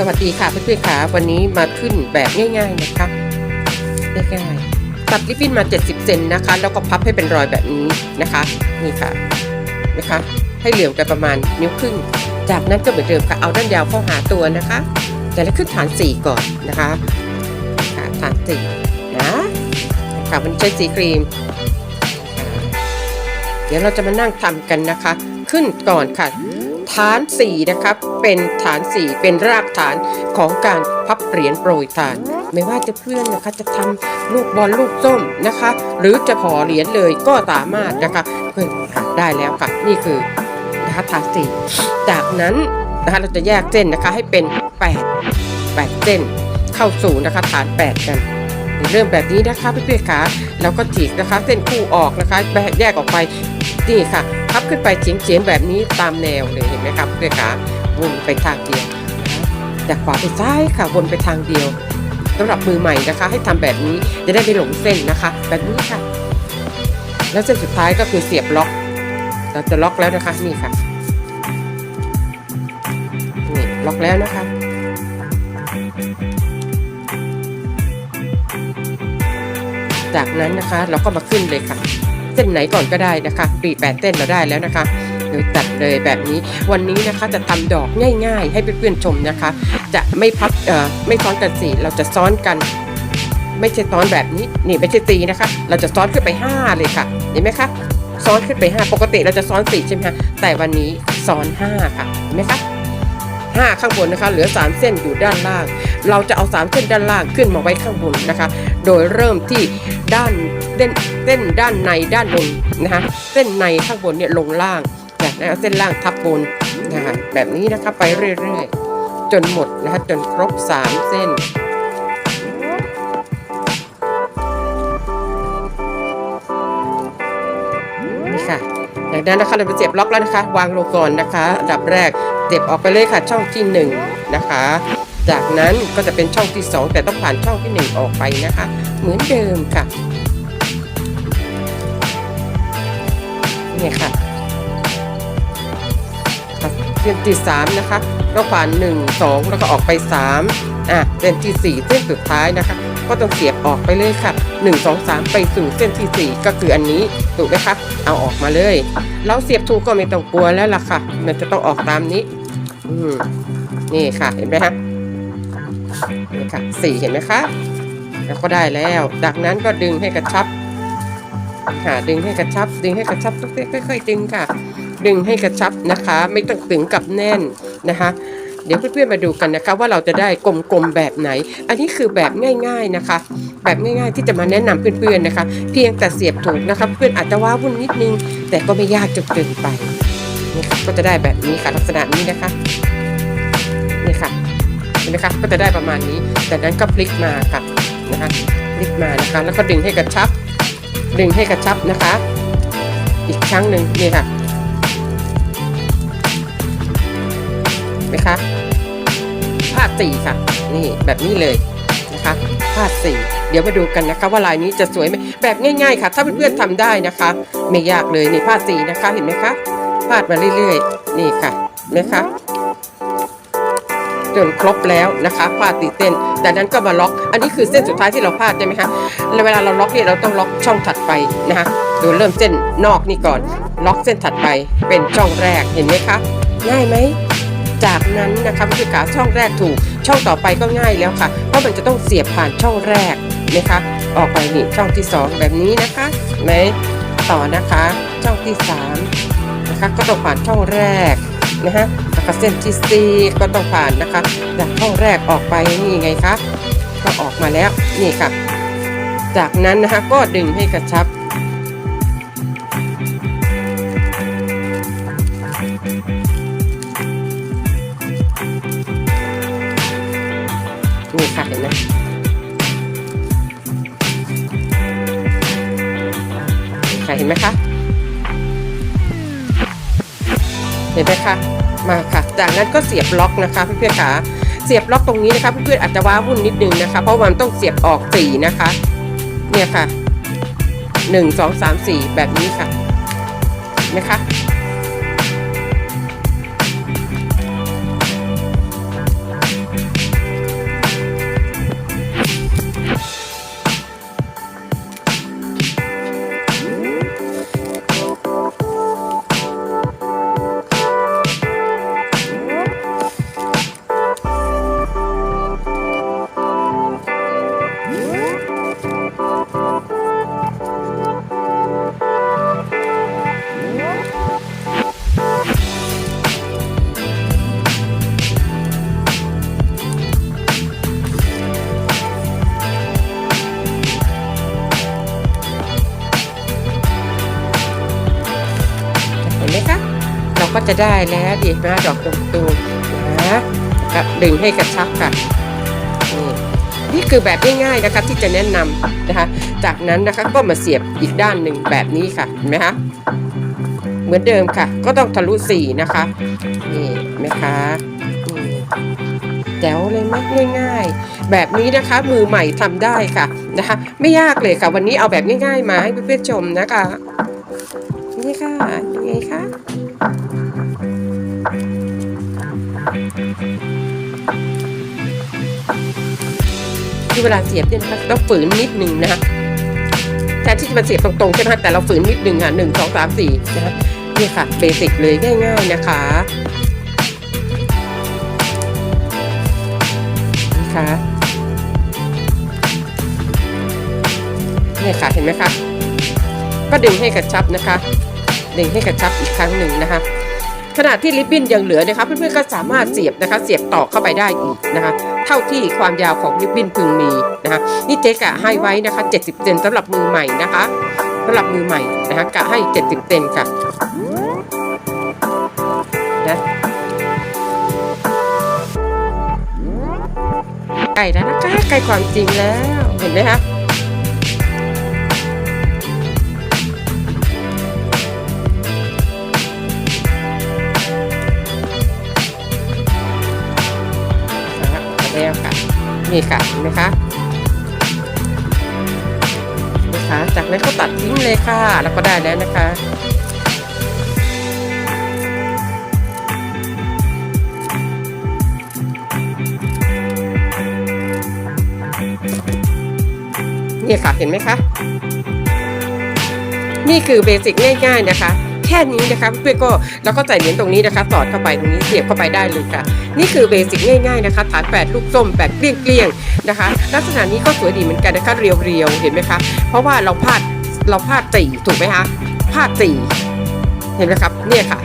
สวัสดีค่ะเพื่อนๆค่ะวันนี้มาขึ้นแบบง่าย ๆนะคะง่ายๆตัดริบบิ้นมา 70 เซนนะคะ แล้วก็พับให้เป็นรอยแบบนี้นะคะนี่ค่ะนะคะ ให้เหลื่อมกันประมาณนิ้วครึ่ง จากนั้นก็เหมือนเดิมค่ะเอาด้านยาวเข้าหาตัวนะคะ แต่ละขึ้นฐาน 4 ก่อนนะคะค่ะฐาน4นะค่ะวันนี้ใช้สีครีม เดี๋ยวเราจะมานั่งทำกันนะคะ ขึ้นก่อนค่ะ ฐาน4นะครับ เป็นฐาน 4 เป็นรากฐานของการพับเหรียญโปรยทาน ไม่ว่าจะเพื่อนนะคะจะทำลูกบอลลูกส้มนะคะ หรือจะพอเหรียญเลยก็สามารถนะคะเพื่อนได้แล้วค่ะ นี่คือนะคะฐานสี่จากนั้นนะคะเราจะแยกเส้นนะคะให้เป็น 8 8 เส้น เข้าสู่นะคะฐาน 8 กันเริ่มแบบนี้นะคะเพื่อนๆค่ะเราก็ฉีกนะคะ เส้นคู่ออกนะคะแยกออกไปนี่ค่ะ พับขึ้นไปเฉียงๆแบบนี้ตามแนวเลยเห็นไหมครับเพื่อนขาวนไปทางเดียวจากขวาไปซ้ายค่ะวนไปทางเดียวสำหรับมือใหม่นะคะ ให้ทำแบบนี้จะได้ไม่หลงเส้นนะคะ แบบนี้ค่ะ แล้วเส้นสุดท้ายก็คือเสียบล็อก เราจะล็อกแล้วนะคะนี่ค่ะนี่ล็อกแล้วนะคะจากนั้นนะคะเราก็มาขึ้นเลยค่ะ เส้นไหนก่อนก็ได้นะคะปีแปดเส้นเราได้แล้วนะคะโดยตัดเลยแบบนี้ วันนี้นะคะจะทำดอกง่าย ๆ ให้เพื่อนๆชมนะคะ จะไม่พับเอ่อไม่ซ้อนกันสีเราจะซ้อนกัน ไม่ใช่ซ้อนแบบนี้นี่ไม่ใช่ตีนะคะ เราจะซ้อนขึ้นไป 5 เลยค่ะเห็นไหมคะซ้อนขึ้นไป 5 ปกติเราจะซ้อน4ใช่ไหมคะแต่วันนี้ซ้อน 5 ค่ะเห็นไหมคะ 5 ข้างบนนะคะ เหลือ 3 เส้นอยู่ด้านล่าง เราจะเอา 3 เส้นด้านล่างขึ้นมาไว้ข้างบนนะคะ โดยเริ่มที่ด้านเส้นเส้นด้านในด้านบนนะคะเส้นในข้างบนเนี่ยลงล่างจากนั้นเส้นล่างทับบนนะคะแบบนี้นะคะไปเรื่อยๆ จนหมดนะคะจนครบ 3 เส้นนี่ค่ะจากนั้นนะคะเราไปเสียบล็อกแล้วนะคะ วางลงก่อนนะคะ อันดับแรก เสียบออกไปเลยค่ะช่องที่หนึ่งนะคะ จากนั้นก็จะเป็นช่องที่สองแต่ต้องผ่านช่องที่หนึ่งออกไปนะคะ เหมือนเดิมค่ะนี่ค่ะค่ะเส้นที่สามนะคะก็ผ่านหนึ่งสองแล้วก็ออกไปสามอะเส้นที่สี่เส้นสุดท้ายนะคะ ก็ต้องเสียบออกไปเลยค่ะหนึ่งสองสามไปสู่เส้นที่สี่ก็คืออันนี้ถูกไหมคะเอาออกมาเลย เราเสียบถูกก็ไม่ต้องกลัวแล้วล่ะค่ะ มันจะต้องออกตามนี้ อืมนี่ค่ะ เห็นไหมคะนี่ค่ะสี่เห็นไหมคะแล้วก็ได้แล้วจากนั้นก็ดึงให้กระชับค่ะดึงให้กระชับ ดึงให้กระชับค่อยๆดึงค่ะ ดึงให้กระชับนะคะ ไม่ต้องถึงกับแน่นนะคะ เดี๋ยวเพื่อนๆมาดูกันนะคะ ว่าเราจะได้กลมๆแบบไหน อันนี้คือแบบง่าย ๆนะคะ แบบง่ายๆที่จะมาแนะนำเพื่อนๆนะคะ เพียงแต่เสียบถูกนะคะ เพื่อนอาจจะว้าวุ่นนิดนึง แต่ก็ไม่ยากจนเกินไปนี่ค่ะก็จะได้แบบนี้ค่ะลักษณะนี้นะคะนี่ค่ะเห็นไหมคะก็จะได้ประมาณนี้จากนั้นก็พลิกมาค่ะนะคะพลิกมานะคะ แล้วก็ดึงให้กระชับ ดึงให้กระชับนะคะ อีกครั้งหนึ่งนี่ค่ะไหมคะาดสี่ค่ะ นี่แบบนี้เลยนะคะพาดสี่เดี๋ยวมาดูกันนะคะว่าลายนี้จะสวยไหมแบบง่าย ๆ ค่ะ ถ้าเพื่อนๆทำได้นะคะ ไม่ยากเลยนี่พาดสี่นะคะเห็นไหมคะพาดมาเรื่อยๆ นี่ค่ะเห็นไหมคะจนครบแล้วนะคะพาดตีเส้นจากนั้นก็มาล็อก อันนี้คือเส้นสุดท้ายที่เราพาดใช่ไหมคะแล้วเวลาเราล็อกเนี่ยเราต้องล็อกช่องถัดไปนะคะโดยเริ่มเส้นนอกนี่ก่อน ล็อกเส้นถัดไปเป็นช่องแรกเห็นไหมคะ ง่ายไหม จากนั้นนะคะพี่ขาช่องแรกถูก ช่องต่อไปก็ง่ายแล้วค่ะ เพราะมันจะต้องเสียบผ่านช่องแรกนะคะ ออกไปนี่ช่องที่สองแบบนี้นะคะเห็นไหมต่อนะคะช่องที่สามนะคะ ก็ต้องผ่านช่องแรกนะฮะแล้วก็เส้นที่สี่ก็ต้องผ่านนะคะจากช่องแรกออกไปนี่ไงคะก็ออกมาแล้วนี่ค่ะ จากนั้นนะคะก็ดึงให้กระชับ นไหมคะ เห็นไหมคะ มาค่ะ จากนั้นก็เสียบล็อกนะคะเพื่อนๆค่ะ เสียบล็อกตรงนี้นะคะเพื่อนๆอาจจะว้าวุ่นนิดนึงนะคะ เพราะมันต้องเสียบออกสี่นะคะ เนี่ยค่ะหนึ่งสองสามสี่แบบนี้ค่ะนะคะ จะได้แล้วดีมาดอกตุงๆนะก็ดึงให้กระชับค่ะนี่นี่คือแบบง่ายๆนะคะที่จะแนะนำนะคะ จากนั้นนะคะก็มาเสียบอีกด้านหนึ่งแบบนี้ค่ะเห็นไหมคะเหมือนเดิมค่ะ ก็ต้องทะลุสี่นะคะนี่นไหมคะแจ๋วเลยมากง่าย ๆ แบบนี้นะคะมือใหม่ทำได้ค่ะนะคะ ไม่ยากเลยค่ะวันนี้เอาแบบง่าย ๆ มาให้เพื่อนๆชมนะคะ นี่ค่ะ ยังไงคะคือเวลาเสียบเนี่ยนะคะต้องฝืนนิดหนึ่งนะคะแทนที่จะมาเสียบตรงๆใช่ไหมแต่เราฝืนนิดหนึ่งอะหนึ่งสองสามสี่นะคะนี่ค่ะเบสิกเลยง่ายๆนะคะนะคะเนี่ค่ะเห็นไหมคะก็ดึงให้กระชับนะคะดึงให้กระชับอีกครั้งหนึ่งนะคะขณะที่ริบบิ้นยังเหลือนะคะเพื่อนๆก็สามารถเสียบนะคะ เสียบต่อเข้าไปได้อีกนะคะ เท่าที่ความยาวของริบบิ้นพึงมีนะคะนี่เจ๊กะให้ไว้นะคะ 70เซนสำหรับมือใหม่นะคะสำหรับมือใหม่นะคะกะให้ 70เซนค่ะนะใกล้แล้วนะคะใกล้ความจริงแล้วเห็นไหมคะนะคะ นี่ค่ะเห็นไหมคะนะคะจากนั้นก็ตัดทิ้งเลยค่ะ แล้วก็ได้แล้วนะคะนี่ค่ะเห็นไหมคะ นี่คือเบสิกง่ายๆนะคะ แค่นี้นะคะเพื่อนก็แล้วก็ใส่เหรียญตรงนี้นะคะสอดเข้าไปตรงนี้เสียบเข้าไปได้เลยค่ะ นี่คือเบสิกง่ายๆนะคะ ฐานแปดลูกส้มแบบเกลี้ยงๆนะคะ ลักษณะนี้ก็สวยดีเหมือนกันนะคะเรียวๆเห็นไหมคะ เพราะว่าเราพลาดเราพลาดสี่ถูกไหมคะพลาดสี่เห็นไหมครับเนี่ยค่ะ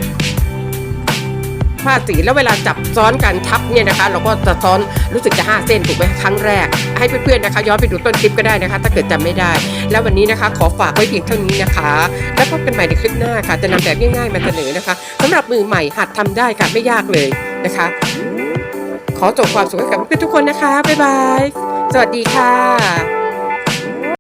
พาสีแล้วเวลาจับซ้อนกันทับเนี่ยนะคะ เราก็จะซ้อนรู้สึกจะ5เส้นถูกไหมครั้งแรก ให้เพื่อนๆนะคะ ย้อนไปดูต้นคลิปก็ได้นะคะ ถ้าเกิดจำไม่ได้ แล้ววันนี้นะคะ ขอฝากไว้เพียงเท่านี้นะคะ แล้วพบกันใหม่ในคลิปหน้าค่ะ จะนำแบบง่ายๆมาเสนอนะคะสำหรับมือใหม่หัดทำได้ค่ะไม่ยากเลยนะคะ ขอจบความสุขให้กับเพื่อนๆทุกคนนะคะบ๊ายบายสวัสดีค่ะ